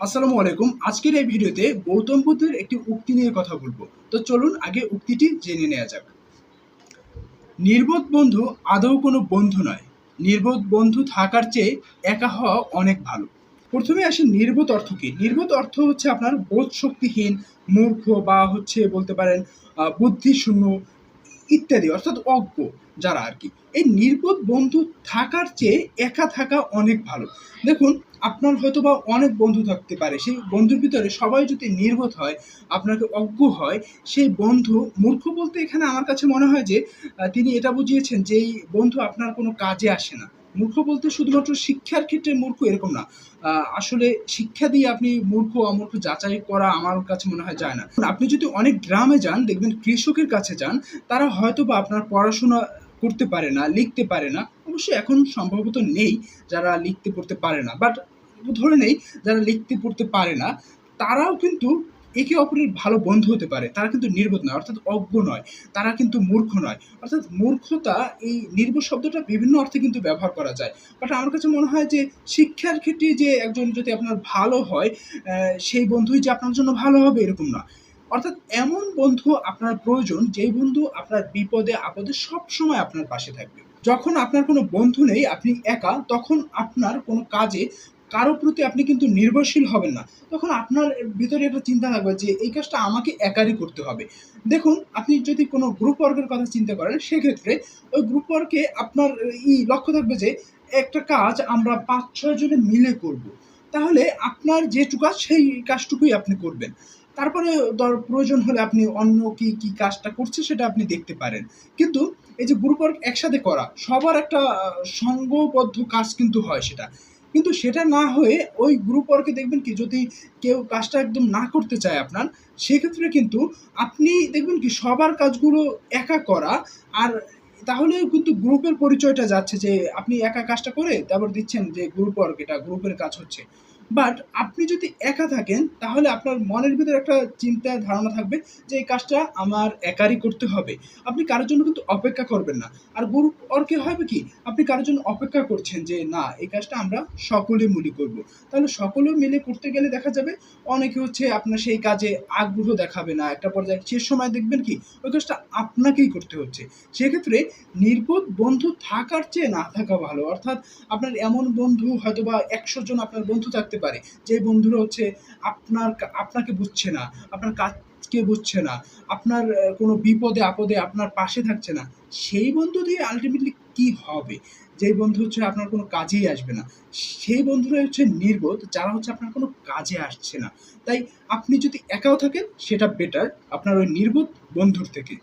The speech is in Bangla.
আসসালামু আলাইকুম। আজকের এই ভিডিওতে গৌতম বুদ্ধের একটি উক্তি নিয়ে কথা বলব। তো চলুন আগে উক্তিটি জেনে নেওয়া যাক। নির্বোধ বন্ধু আদৌ কোনো বন্ধু নয়। নির্বোধ বন্ধু থাকার চেয়ে একা হওয়া অনেক ভালো। প্রথমে আসে নির্বোধ অর্থ কি? নির্বোধ অর্থ হচ্ছে আপনার বোধ শক্তিহীন মূর্খ বা হচ্ছে বলতে পারেন আহ, বুদ্ধিশূন্য ইত্যাদি অর্থাৎ অজ্ঞ। যারা আর কি। এই নির্বোধ বন্ধু থাকার চেয়ে একা থাকা অনেক ভালো। দেখুন, আপনার হয়তো বা অনেক বন্ধু থাকতে পারে। সেই বন্ধুর ভিতরে সবাই যদি নির্বোধ হয়, আপনাকে অজ্ঞ হয়, সেই বন্ধু, মূর্খ বলতে এখানে আমার কাছে মনে হয় যে তিনি এটা বুঝিয়েছেন যে, এই বন্ধু আপনার কোনো কাজে আসে না। মূর্খ বলতে শুধুমাত্র শিক্ষার ক্ষেত্রে মূর্খ এরকম না। আসলে শিক্ষা দিয়ে আপনি মূর্খ, অমূর্খ যাচাই করা আমার কাছে মনে হয় যায় না। আপনি যদি অনেক গ্রামে যান, দেখবেন কৃষকের কাছে যান, তারা হয়তো বা আপনার পড়াশোনা করতে পারে না, লিখতে পারে না, অবশ্যই এখন সম্ভবত নেই যারা লিখতে পড়তে পারে না। বাট ধরে নেই, যারা লিখতে পড়তে পারে না, তারাও কিন্তু একে অপরের ভালো বন্ধু হতে পারে। তারা কিন্তু নির্বোধ নয়, অর্থাৎ অজ্ঞ নয়, তারা কিন্তু মূর্খ নয়। অর্থাৎ মূর্খতা এই নির্বোধ শব্দটা বিভিন্ন অর্থে কিন্তু ব্যবহার করা যায়। বাট আমার কাছে মনে হয় যে শিক্ষার ক্ষেত্রে যে একজন যদি আপনার ভালো হয় সেই বন্ধুই যে আপনার জন্য ভালো হবে, এরকম না। অর্থাৎ এমন বন্ধু আপনার প্রয়োজন, যেই বন্ধু আপনার বিপদে, আপদে সব সময় আপনার পাশে থাকবে। যখন আপনার কোনো বন্ধু নেই, আপনি একা, তখন আপনার কোনো কাজে কারও প্রতি আপনি কিন্তু নির্ভরশীল হবেন না। তখন আপনার ভিতরে একটা চিন্তা থাকবে যে, এই কাজটা আমাকে একারই করতে হবে। দেখুন, আপনি যদি কোনো গ্রুপ ওয়ার্কের কথা চিন্তা করেন, সেক্ষেত্রে ওই গ্রুপ ওয়ার্কে আপনার ই লক্ষ্য থাকবে যে, একটা কাজ আমরা পাঁচ ছয় জনে মিলে করব। তাহলে আপনার যেটুকু কাজ, সেই কাজটুকুই আপনি করবেন। তারপরে প্রয়োজন হলে আপনি অন্য কি কি কাজটা করছে সেটা আপনি দেখতে পারেন। কিন্তু এই যে গ্রুপ ওয়ার্ক একসাথে করা, সবার একটা সঙ্গবদ্ধ কাজ কিন্তু হয় সেটা। কিন্তু সেটা না হয়ে ওই গ্রুপ ওয়ার্কে দেখবেন কি, যদি কেউ কাজটা একদম না করতে চায় আপনার, সেক্ষেত্রে কিন্তু আপনি দেখবেন কি, সবার কাজগুলো একা করা, আর তাহলে কিন্তু গ্রুপের পরিচয়টা যাচ্ছে যে আপনি একা কাজটা করে তারপর দিচ্ছেন যে গ্রুপ ওয়ার্ক এটা গ্রুপের কাজ হচ্ছে। বাট আপনি যদি একা থাকেন, তাহলে আপনার মনের ভিতরে একটা চিন্তা ধারণা থাকবে যে এই কাজটা আমার একারই করতে হবে। আপনি কারোর জন্য কিন্তু অপেক্ষা করবেন না। আর গ্রুপ অর্কে হবে কি? আপনি কারোর জন্য অপেক্ষা করছেন যে, না, এই কাজটা আমরা সকলে মিলে করব। তাহলে সকলে মিলে করতে গেলে দেখা যাবে অনেকে হচ্ছে আপনার সেই কাজে আগ্রহ দেখাবে না। একটা পর্যায়ে শেষ সময় দেখবেন কি? ওই কাজটা আপনাকেই করতে হচ্ছে। সেক্ষেত্রে নির্বোধ বন্ধু থাকার চেয়ে না থাকা ভালো। অর্থাৎ আপনার এমন বন্ধু হয়তো বা একশো জন আপনার বন্ধু থাকতে পারে। যে বন্ধুরা হচ্ছে আপনার আপনাকে বুঝছে না, আপনার কাজকে বুঝছে না, আপনার কোনো বিপদে, আপদে আপনার পাশে থাকছে না, সেই বন্ধু দিয়ে আলটিমেটলি কি হবে? যেই বন্ধু হচ্ছে আপনার কোনো কাজেই আসবে না, সেই বন্ধুরা হচ্ছে নির্বোধ, যারা হচ্ছে আপনার কোনো কাজে আসছে না। তাই আপনি যদি একাও থাকেন, সেটা বেটার আপনার ওই নির্বোধ বন্ধুর থেকে।